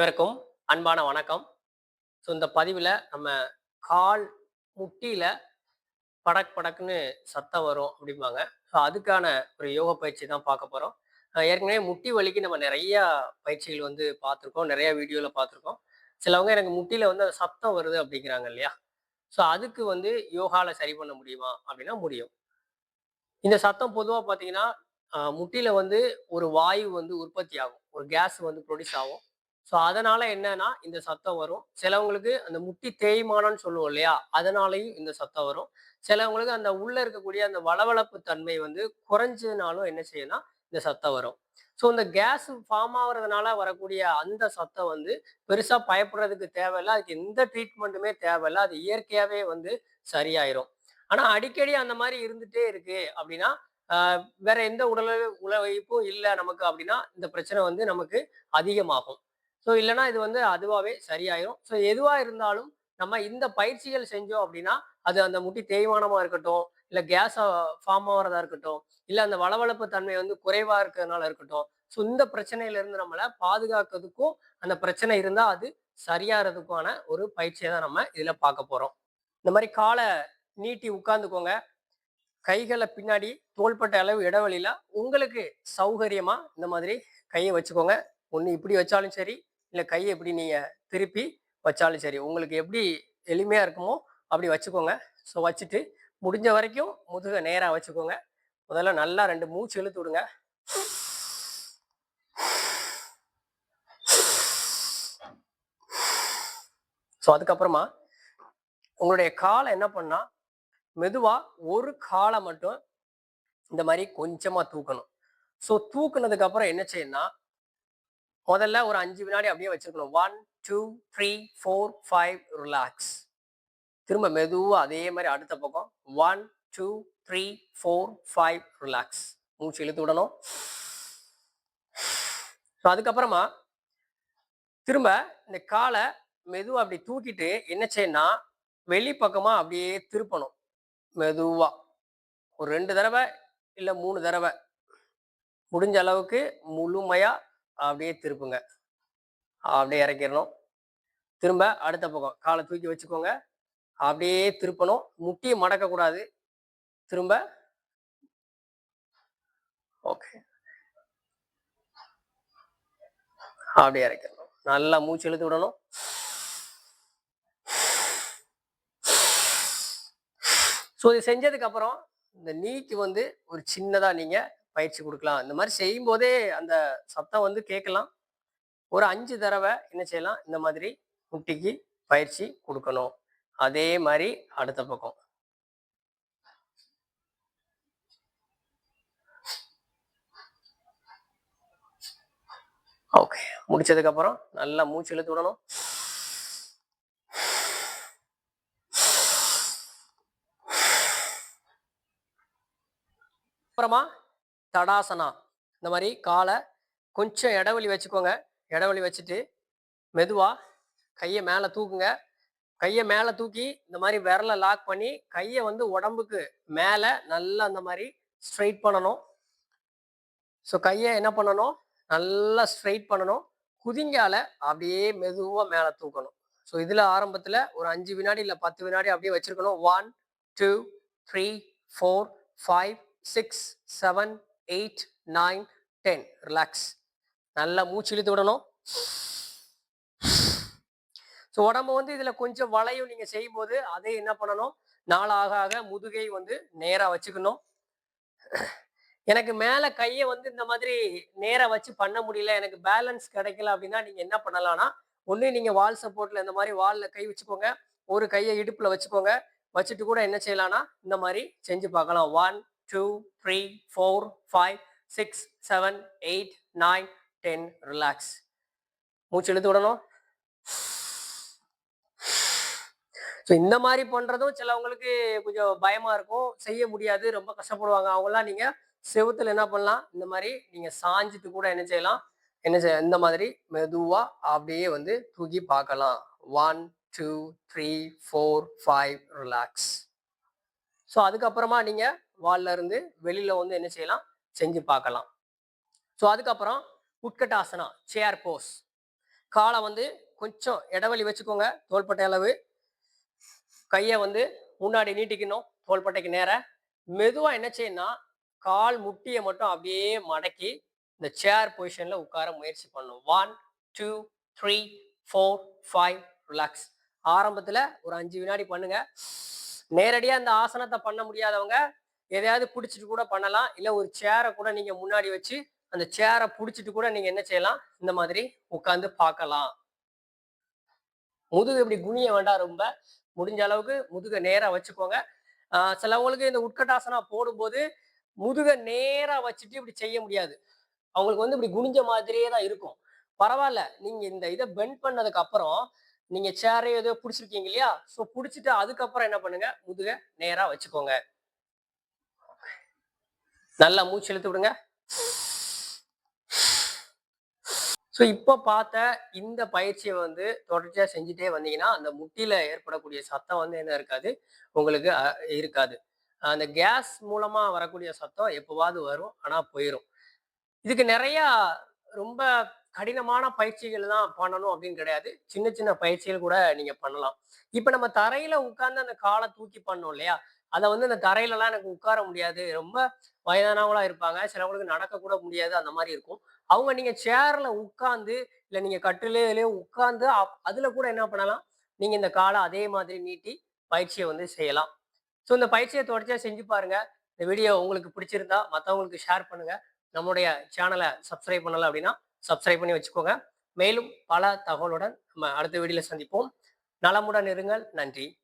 அனைவருக்கும் அன்பான வணக்கம். ஸோ இந்த பதிவில் நம்ம கால் முட்டியில் படக் படக்குன்னு சத்தம் வரும் அப்படிம்பாங்க. ஸோ அதுக்கான ஒரு யோக பயிற்சி தான் பார்க்க போகிறோம் ஏற்கனவே முட்டி வலிக்கு நம்ம நிறையா பயிற்சிகள் வந்து பார்த்துருக்கோம். நிறையா வீடியோவில் பார்த்துருக்கோம். சிலவங்க எனக்கு முட்டியில் வந்து அந்த சத்தம் வருது அப்படிங்கிறாங்க இல்லையா? ஸோ அதுக்கு வந்து யோகாவில் சரி பண்ண முடியுமா அப்படின்னா முடியும். இந்த சத்தம் பொதுவாக பார்த்தீங்கன்னா முட்டியில் வந்து ஒரு வாயு வந்து உற்பத்தி ஆகும் ஒரு கேஸ் வந்து ப்ரொடியூஸ் ஆகும். ஸோ அதனால என்னன்னா இந்த சத்தம் வரும். சிலவங்களுக்கு அந்த முட்டி தேய்மானம்னு சொல்லுவோம் இல்லையா? அதனாலையும் இந்த சத்தம் வரும். சிலவங்களுக்கு அந்த உள்ள இருக்கக்கூடிய அந்த வளவளப்பு தன்மை வந்து குறைஞ்சதுனாலும் என்ன செய்யும்னா இந்த சத்தம் வரும். ஸோ இந்த கேஸ் ஃபார்ம் ஆகுறதுனால வரக்கூடிய அந்த சத்தம் வந்து பெருசா பயப்படுறதுக்கு தேவையில்லை. அதுக்கு எந்த ட்ரீட்மெண்ட்டுமே தேவையில்லை. அது இயற்கையாவே வந்து சரியாயிரும். ஆனா அடிக்கடி அந்த மாதிரி இருந்துட்டே இருக்கு அப்படின்னா வேற எந்த உடல் உழைப்பும் இல்லை நமக்கு அப்படின்னா இந்த பிரச்சனை வந்து நமக்கு அதிகமாகும். ஸோ இல்லைன்னா இது வந்து அதுவாகவே சரியாயிரும். ஸோ எதுவாக இருந்தாலும் நம்ம இந்த பயிற்சிகள் செஞ்சோம் அப்படின்னா அது அந்த முட்டி தேய்மானமாக இருக்கட்டும் இல்லை கேஸை ஃபார்ம் ஆகிறதா இருக்கட்டும் இல்லை அந்த வளவளப்பு தன்மை வந்து குறைவாக இருக்கிறதுனால இருக்கட்டும் ஸோ இந்த பிரச்சனையிலேருந்து நம்மளை பாதுகாக்கிறதுக்கும் அந்த பிரச்சனை இருந்தால் அது சரியாகிறதுக்கான ஒரு பயிற்சியை தான் நம்ம இதில் பார்க்க போகிறோம் இந்த மாதிரி காலை நீட்டி உட்காந்துக்கோங்க கைகளை பின்னாடி தோள்பட்ட அளவு இடைவெளியில் உங்களுக்கு சௌகரியமாக இந்த மாதிரி கையை வச்சுக்கோங்க. ஒன்று இப்படி வச்சாலும் சரி இல்லை கையை எப்படி நீங்கள் திருப்பி வச்சாலும் சரி. உங்களுக்கு எப்படி எளிமையாக இருக்குமோ அப்படி வச்சுக்கோங்க. ஸோ வச்சுட்டு முடிஞ்ச வரைக்கும் முதுக நேராக வச்சுக்கோங்க. முதல்ல நல்லா ரெண்டு மூச்சு இழுத்து விடுங்க. ஸோ அதுக்கப்புறமா உங்களுடைய காலை என்ன பண்ணால் மெதுவாக ஒரு காலை மட்டும் இந்த மாதிரி கொஞ்சமாக தூக்கணும். ஸோ தூக்குனதுக்கு அப்புறம் என்ன செய்யணும்னா முதல்ல ஒரு அஞ்சு வினாடி அப்படியே வச்சிருக்கணும். One two three four five relax திரும்ப மெதுவாக அதே மாதிரி அடுத்த பக்கம். One two three four five relax மூச்சு இழுத்து விடணும். ஸோ அதுக்கப்புறமா திரும்ப இந்த காலை மெதுவாக அப்படி தூக்கிட்டு என்ன செய்யணும்னா வெளிப்பக்கமாக அப்படியே திருப்பணும். மெதுவாக ஒரு ரெண்டு தடவை இல்லை மூணு தடவை. முடிஞ்ச அளவுக்கு முழுமையாக அப்படியே திருப்புங்க. அப்படியே இறக்கிடணும் திரும்ப அடுத்த பக்கம் காலை தூக்கி வச்சுக்கோங்க. அப்படியே திருப்பணும். முட்டியை மடக்கக்கூடாது. திரும்ப. ஓகே. அப்படியே இறக்கிடணும் நல்லா மூச்சு இழுத்து விடணும். ஸோ இது செஞ்சதுக்கப்புறம் இந்த நீக்கு வந்து ஒரு சின்னதாக நீங்கள் பயிற்சி கொடுக்கலாம். இந்த மாதிரி செய்யும்போதே அந்த சத்தம் வந்து கேட்கலாம். ஒரு அஞ்சு தடவை என்ன செய்யலாம்? இந்த மாதிரி குட்டிக்கு பயிற்சி கொடுக்கணும். அதே மாதிரி அடுத்த பக்கம். ஓகே. முடிச்சதுக்கப்புறம் நல்லா மூச்சு இழுத்து விடணும். அப்புறமா தடாசனா. இந்த மாதிரி காலை கொஞ்சம் இடைவெளி வச்சுக்கோங்க. இடைவெளி வச்சுட்டு மெதுவாக கையை மேலே தூக்குங்க. கையை மேலே தூக்கி இந்த மாதிரி விரலை லாக் பண்ணி கையை வந்து உடம்புக்கு மேலே நல்லா அந்த மாதிரி ஸ்ட்ரைட் பண்ணணும். ஸோ கையை என்ன பண்ணணும்? நல்லா ஸ்ட்ரைட் பண்ணணும். குதிங்கால அப்படியே மெதுவாக மேலே தூக்கணும். ஸோ இதில் ஆரம்பத்தில் ஒரு அஞ்சு வினாடி இல்லை பத்து வினாடி அப்படியே வச்சுருக்கணும். One two three four five six seven eight nine ten. Relax நல்லா மூச்சு இழுத்து விடணும். ஸோ உடம்பு வந்து இதில் கொஞ்சம் வளையும் நீங்கள் செய்யும்போது அதே என்ன பண்ணணும்? நாளாக ஆக முதுகை வந்து நேராக வச்சுக்கணும். எனக்கு மேலே கையை வந்து இந்த மாதிரி நேராக வச்சு பண்ண முடியல எனக்கு பேலன்ஸ் கிடைக்கல அப்படின்னா நீங்கள் என்ன பண்ணலாம்னா ஒன்று நீங்கள் வால் சப்போர்ட்டில் இந்த மாதிரி வாலில் கை வச்சுக்கோங்க. ஒரு கையை இடுப்பில் வச்சுக்கோங்க. வச்சுட்டு கூட என்ன செய்யலாம்னா இந்த மாதிரி செஞ்சு பார்க்கலாம். One two three four five six seven eight nine ten relax மூச்சு இழுத்து விடணும். ஸோ இந்த மாதிரி பண்ணுறதும் சிலவங்களுக்கு கொஞ்சம் பயமாக இருக்கும். செய்ய முடியாது. ரொம்ப கஷ்டப்படுவாங்க. அவங்களாம் நீங்கள் செவுத்துல என்ன பண்ணலாம்? இந்த மாதிரி நீங்கள் சாஞ்சிட்டு கூட என்ன செய்யலாம்? என்ன செய்ய இந்த மாதிரி மெதுவாக அப்படியே வந்து தூக்கி பார்க்கலாம். One two three four five relax so அதுக்கப்புறமா நீங்கள் வால்ல இருந்து வெளியில வந்து என்ன செய்யலாம்? செஞ்சு பார்க்கலாம். ஸோ அதுக்கப்புறம் உட்கட்டாசனா சேர் போஸ் காலை வந்து கொஞ்சம் இடைவெளி வச்சுக்கோங்க. தோள்பட்டை அளவு. கையை வந்து முன்னாடி நீட்டிக்கணும். தோள்பட்டைக்கு நேர. மெதுவாக என்ன செய்யணும்னா கால் முட்டியை மட்டும் அப்படியே மடக்கி இந்த சேர் பொசிஷனில் உட்கார முயற்சி பண்ணணும். One two three four five relax ஆரம்பத்தில் ஒரு அஞ்சு வினாடி பண்ணுங்க. நேரடியாக இந்த ஆசனத்தை பண்ண முடியாதவங்க எதையாவது பிடிச்சிட்டு கூட பண்ணலாம். இல்லை ஒரு சேரை கூட நீங்கள் முன்னாடி வச்சு அந்த சேரை பிடிச்சிட்டு கூட நீங்கள் என்ன செய்யலாம்? இந்த மாதிரி உட்காந்து பார்க்கலாம். முதுகு இப்படி குனிய வேண்டாம் ரொம்ப. முடிஞ்ச அளவுக்கு முதுகை நேராக வச்சுக்கோங்க. சிலவங்களுக்கு இந்த உட்கட்டாசனா போடும்போது முதுகை நேராக வச்சுட்டு இப்படி செய்ய முடியாது. அவங்களுக்கு வந்து இப்படி குனிஞ்ச மாதிரியே தான் இருக்கும். பரவாயில்ல. நீங்கள் இந்த இதை பெண்ட் பண்ணதுக்கு அப்புறம் நீங்கள் சேரையோ ஏதோ பிடிச்சிருக்கீங்க இல்லையா? ஸோ பிடிச்சிட்டு அதுக்கப்புறம் என்ன பண்ணுங்க? முதுகை நேராக வச்சுக்கோங்க. நல்லா மூச்சு இழுத்து விடுங்க. ஸோ இப்போ பார்த்த இந்த பயிற்சியை வந்து தொடர்ச்சியாக செஞ்சுட்டே வந்தீங்கன்னா அந்த முட்டியில் ஏற்படக்கூடிய சத்தம் வந்து என்ன இருக்காது? உங்களுக்கு இருக்காது. அந்த கேஸ் மூலமாக வரக்கூடிய சத்தம் எப்போவாது வரும்? ஆனால் போயிடும் இதுக்கு நிறையா ரொம்ப கடினமான பயிற்சிகள் தான் பண்ணணும் அப்படின்னு கிடையாது. சின்ன சின்ன பயிற்சிகள் கூட நீங்க பண்ணலாம். இப்ப நம்ம தரையில உட்கார்ந்து அந்த காலை தூக்கி பண்ணோம் இல்லையா? அதை வந்து அந்த தரையிலலாம் எனக்கு உட்கார முடியாது. ரொம்ப வயதானவங்களா இருப்பாங்க. சிலவங்களுக்கு நடக்க கூட முடியாது. அந்த மாதிரி இருக்கும். அவங்க நீங்க சேர்ல உட்காந்து இல்ல நீங்க கட்டிலேயே உட்காந்து அப்- அதுல கூட என்ன பண்ணலாம்? நீங்க இந்த காலை அதே மாதிரி நீட்டி பயிற்சியை வந்து செய்யலாம். ஸோ இந்த பயிற்சியை தொடர்ச்சியா செஞ்சு பாருங்க. இந்த வீடியோ உங்களுக்கு பிடிச்சிருந்தா மற்றவங்களுக்கு ஷேர் பண்ணுங்க. நம்முடைய சேனலை சப்ஸ்கிரைப் பண்ணலை அப்படின்னா சப்ஸ்கிரைப் பண்ணி வச்சுக்கோங்க. மேலும் பல தகவலுடன் நம்ம அடுத்த வீடியோல சந்திப்போம். நலமுடன் இருங்கள். நன்றி.